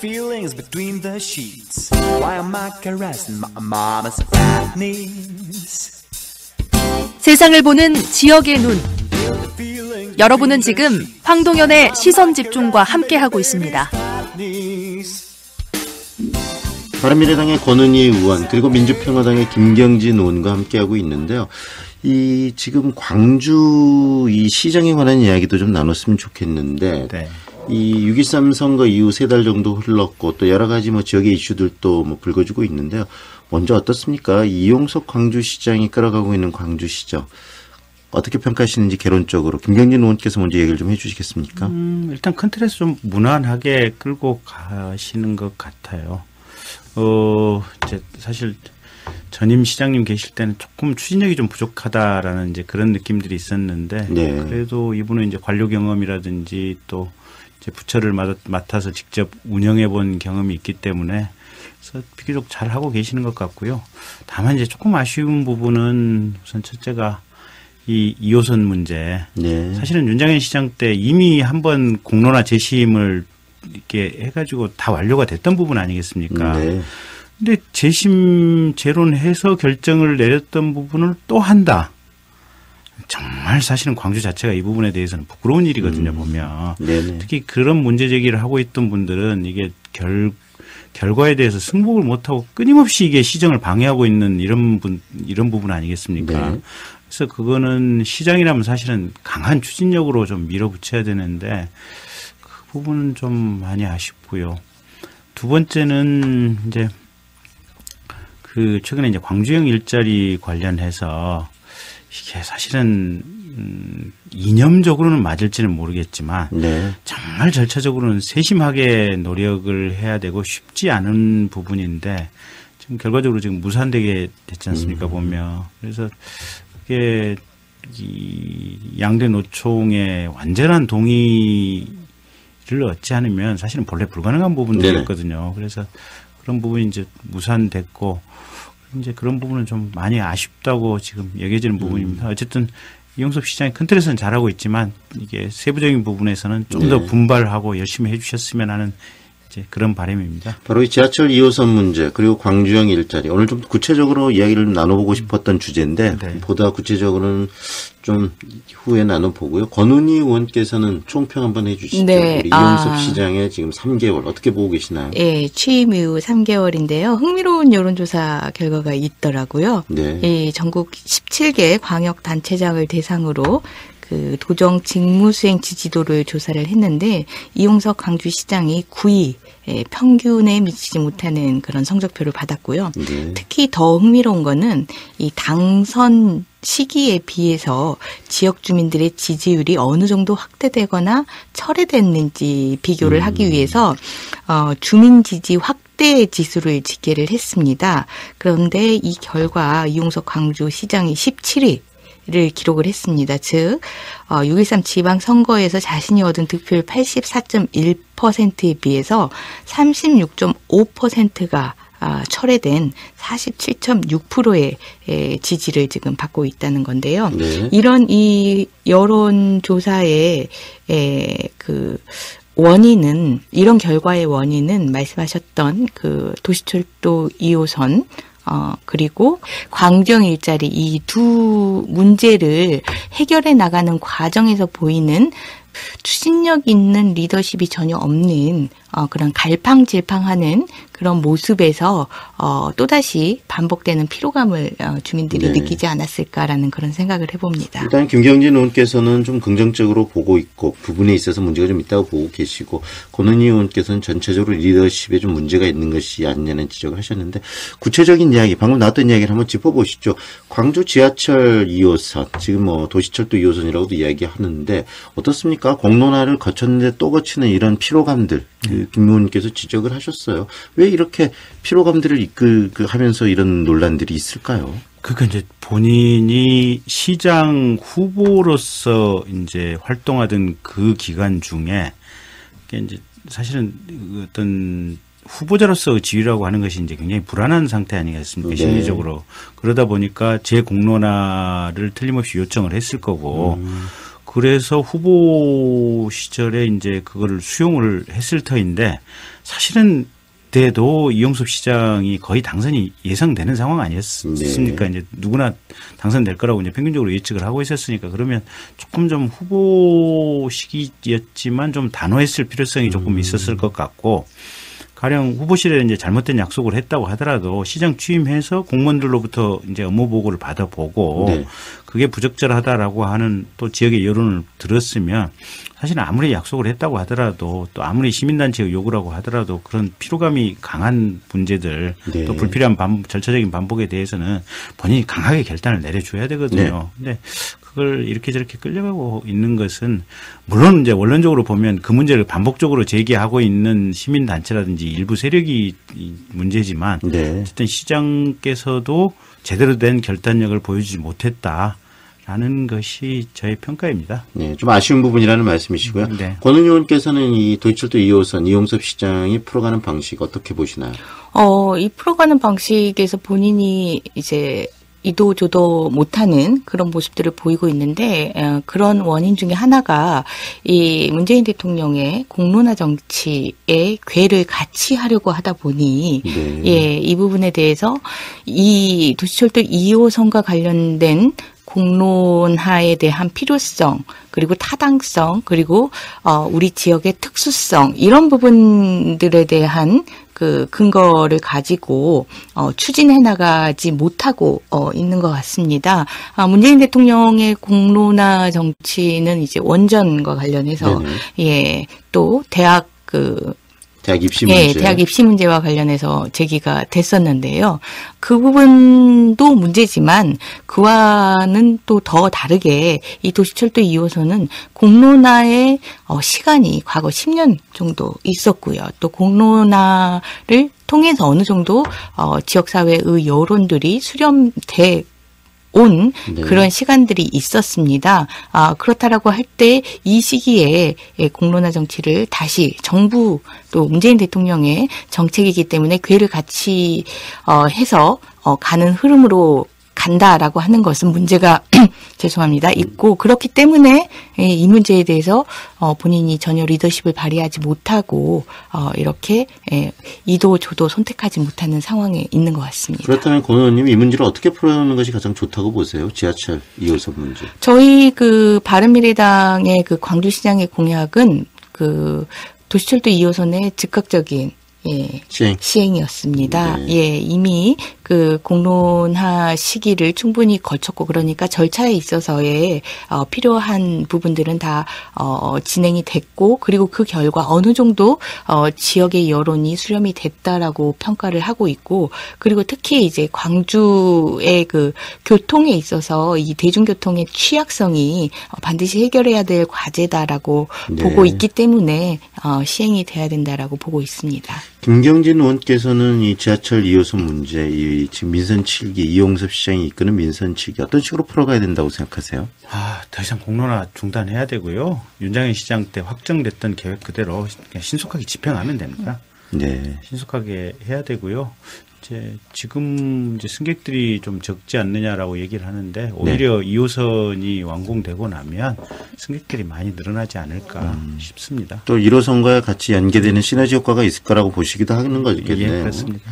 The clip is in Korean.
feelings between the sheets. Why am I caressing my mama's fat knees? 세상을 보는 지역의 눈. 여러분은 지금 황동현의 시선 집중과 함께하고 있습니다. 바른미래당의 권은희 의원 그리고 민주평화당의 김경진 의원과 함께하고 있는데요. 이 지금 광주 이 시장에 관한 이야기도 좀 나눴으면 좋겠는데 네. 이6.23 선거 이후 세 달 정도 흘렀고 또 여러 가지 뭐 지역의 이슈들도 뭐 불거지고 있는데요. 먼저 어떻습니까? 이용석 광주시장이 끌어가고 있는 광주시죠. 어떻게 평가하시는지 개론적으로 김경진 의원께서 먼저 얘기를 좀 해주시겠습니까? 음, 일단 큰 틀에서 좀 무난하게 끌고 가시는 것 같아요. 어, 이제 사실 전임 시장님 계실 때는 조금 추진력이 좀 부족하다라는 이제 그런 느낌들이 있었는데 네. 그래도 이분은 이제 관료 경험이라든지 또이 제 부처를 맡- 맡아서 직접 운영해 본 경험이 있기 때문에 그래서 비교적 잘 하고 계시는 것 같고요. 다만 이제 조금 아쉬운 부분은 우선 첫째가 이 2호선 문제. 네. 사실은 윤장현 시장 때 이미 한 번 공론화 재심을 이렇게 해가지고 다 완료가 됐던 부분 아니겠습니까? 네. 근데 재심 재론해서 결정을 내렸던 부분을 또 한다. 정말 사실은 광주 자체가 이 부분에 대해서는 부끄러운 일이거든요, 보면. 네네. 특히 그런 문제 제기를 하고 있던 분들은 이게 결, 결과에 대해서 승복을 못하고 끊임없이 이게 시정을 방해하고 있는 이런 분, 이런 부분 아니겠습니까? 네. 그래서 그거는 시장이라면 사실은 강한 추진력으로 좀 밀어붙여야 되는데 그 부분은 좀 많이 아쉽고요. 두 번째는 이제 그 최근에 이제 광주형 일자리 관련해서 이게 사실은 음, 이념적으로는 맞을지는 모르겠지만 네. 정말 절차적으로는 세심하게 노력을 해야 되고 쉽지 않은 부분인데 지금 결과적으로 지금 무산되게 됐지 않습니까 보면 그래서 그게 이 양대 노총의 완전한 동의를 얻지 않으면 사실은 본래 불가능한 부분들이었거든요. 그래서 그런 부분이 이제 무산됐고 이제 그런 부분은 좀 많이 아쉽다고 지금 여겨지는 부분입니다. 어쨌든 이용섭 시장이 큰 틀에서는 잘하고 있지만 이게 세부적인 부분에서는 좀더 네. 분발하고 열심히 해주셨으면 하는 이제 그런 바람입니다. 바로 이 지하철 2호선 문제 그리고 광주형 일자리 오늘 좀 구체적으로 이야기를 나눠보고 싶었던 주제인데 네. 보다 구체적으로는 좀 후에 나눠보고요. 권은희 의원께서는 총평 한번 해주시죠. 네, 우리 이용섭 아. 시장의 지금 3개월 어떻게 보고 계시나요? 예, 취임 이후 3개월인데요. 흥미로운 여론조사 결과가 있더라고요. 네. 이 전국 17개 광역 단체장을 대상으로 그 도정 직무수행 지지도를 조사를 했는데 이용석 광주시장이 9위 예, 평균에 미치지 못하는 그런 성적표를 받았고요. 네. 특히 더 흥미로운 거는 이 당선 시기에 비해서 지역 주민들의 지지율이 어느 정도 확대되거나 철회됐는지 비교를 하기 위해서 어, 주민 지지 확대 지수를 집계를 했습니다. 그런데 이 결과 이용석 광주시장이 17위. 를 기록을 했습니다. 즉, 어, 6.13 지방선거에서 자신이 얻은 득표율 84.1%에 비해서 36.5%가 아, 철회된 47.6%의 에, 지지를 지금 받고 있다는 건데요. 네. 이런 이 여론조사의 에, 그 원인은 이런 결과의 원인은 말씀하셨던 그 도시철도 2호선 어, 그리고 광주형 일자리 이 두 문제를 해결해 나가는 과정에서 보이는 추진력 있는 리더십이 전혀 없는 어, 그런 갈팡질팡하는 그런 모습에서 어, 또다시 반복되는 피로감을 어, 주민들이 네. 느끼지 않았을까라는 그런 생각을 해봅니다. 일단 김경진 의원께서는 좀 긍정적으로 보고 있고 부분에 있어서 문제가 좀 있다고 보고 계시고 권은희 의원께서는 전체적으로 리더십에 좀 문제가 있는 것이 아니냐는 지적을 하셨는데 구체적인 이야기 방금 나왔던 이야기를 한번 짚어보시죠. 광주 지하철 2호선 지금 뭐 도시철도 2호선이라고도 이야기하는데 어떻습니까? 공론화를 거쳤는데 또 거치는 이런 피로감들 그김 의원께서 지적을 하셨어요. 왜 이렇게 피로감들을 이끌하면서 이런 논란들이 있을까요? 그러니까 이제 본인이 시장 후보로서 이제 활동하던 그 기간 중에 이제 사실은 어떤 후보자로서 지위라고 하는 것이 이제 굉장히 불안한 상태 아니겠습니까? 네. 심리적으로. 그러다 보니까 재공론화를 틀림없이 요청을 했을 거고 그래서 후보 시절에 이제 그거를 수용을 했을 터인데 사실은 때도 이용섭 시장이 거의 당선이 예상되는 상황 아니었습니까? 네. 이제 누구나 당선될 거라고 이제 평균적으로 예측을 하고 있었으니까 그러면 조금 좀 후보 시기였지만 좀 단호했을 필요성이 조금 있었을 것 같고 가령 후보실에 이제 잘못된 약속을 했다고 하더라도 시장 취임해서 공무원들로부터 이제 업무 보고를 받아보고 네. 그게 부적절하다라고 하는 또 지역의 여론을 들었으면 사실은 아무리 약속을 했다고 하더라도 또 아무리 시민단체의 요구라고 하더라도 그런 피로감이 강한 문제들 네. 또 불필요한 반, 절차적인 반복에 대해서는 본인이 강하게 결단을 내려줘야 되거든요. 근데 그걸 이렇게 저렇게 끌려가고 있는 것은 물론 이제 원론적으로 보면 그 문제를 반복적으로 제기하고 있는 시민 단체라든지 일부 세력이 이 문제지만 네. 어쨌든 시장께서도 제대로 된 결단력을 보여주지 못했다 라는 것이 저의 평가입니다. 네, 좀 아쉬운 부분이라는 말씀이시고요. 네. 권은 의원께서는 이 도이철도 2호선 이용섭 시장이 풀어가는 방식 어떻게 보시나요? 어, 이 풀어가는 방식에서 본인이 이제 이도저도 못하는 그런 모습들을 보이고 있는데 어, 그런 원인 중에 하나가 이 문재인 대통령의 공론화 정치에 괴를 같이 하려고 하다 보니 네. 예, 이 부분에 대해서 이 도시철도 2호선과 관련된 공론화에 대한 필요성 그리고 타당성 그리고 어 우리 지역의 특수성 이런 부분들에 대한 그 근거를 가지고 어 추진해 나가지 못하고 어 있는 것 같습니다. 아 문재인 대통령의 공론화 정치는 이제 원전과 관련해서 네네. 예 또 대학 그 대학 입시 문제. 예, 대학 입시 문제와 관련해서 제기가 됐었는데요. 그 부분도 문제지만 그와는 또 더 다르게 이 도시철도 2호선은 공론화의 어, 시간이 과거 10년 정도 있었고요. 또 공론화를 통해서 어느 정도 어, 지역사회의 여론들이 수렴돼 온 네. 그런 시간들이 있었습니다. 아, 그렇다라고 할 때 이 시기에 예, 공론화 정치를 다시 정부 또 문재인 대통령의 정책이기 때문에 괴를 같이 어, 해서 어, 가는 흐름으로 간다라고 하는 것은 문제가 죄송합니다 있고 그렇기 때문에 예, 이 문제에 대해서 어, 본인이 전혀 리더십을 발휘하지 못하고 어, 이렇게 예, 이도 저도 선택하지 못하는 상황에 있는 것 같습니다. 그렇다면 권 의원님 이 문제를 어떻게 풀어가는 것이 가장 좋다고 보세요? 지하철 2호선 문제. 저희 그 바른미래당의 그 광주시장의 공약은 그 도시철도 2호선의 즉각적인 예, 시행. 시행이었습니다. 네. 예, 이미 그 공론화 시기를 충분히 거쳤고 그러니까 절차에 있어서의 어, 필요한 부분들은 다 어, 진행이 됐고 그리고 그 결과 어느 정도 어, 지역의 여론이 수렴이 됐다라고 평가를 하고 있고 그리고 특히 이제 광주의 그 교통에 있어서 이 대중교통의 취약성이 어, 반드시 해결해야 될 과제다라고 네. 보고 있기 때문에 어, 시행이 돼야 된다라고 보고 있습니다. 김경진 의원께서는 이 지하철 2호선 문제, 이 지금 민선 7기 이용섭 시장이 이끄는 민선 7기 어떤 식으로 풀어가야 된다고 생각하세요? 아, 더 이상 공론화 중단해야 되고요. 윤장현 시장 때 확정됐던 계획 그대로 신속하게 집행하면 됩니다. 네. 신속하게 해야 되고요. 이제 지금 이제 승객들이 좀 적지 않느냐라고 얘기를 하는데 오히려 2호선이 완공되고 나면 승객들이 많이 늘어나지 않을까 싶습니다. 또 1호선과 같이 연계되는 시너지 효과가 있을 거라고 보시기도 하는 거겠네요. 예, 그렇습니다.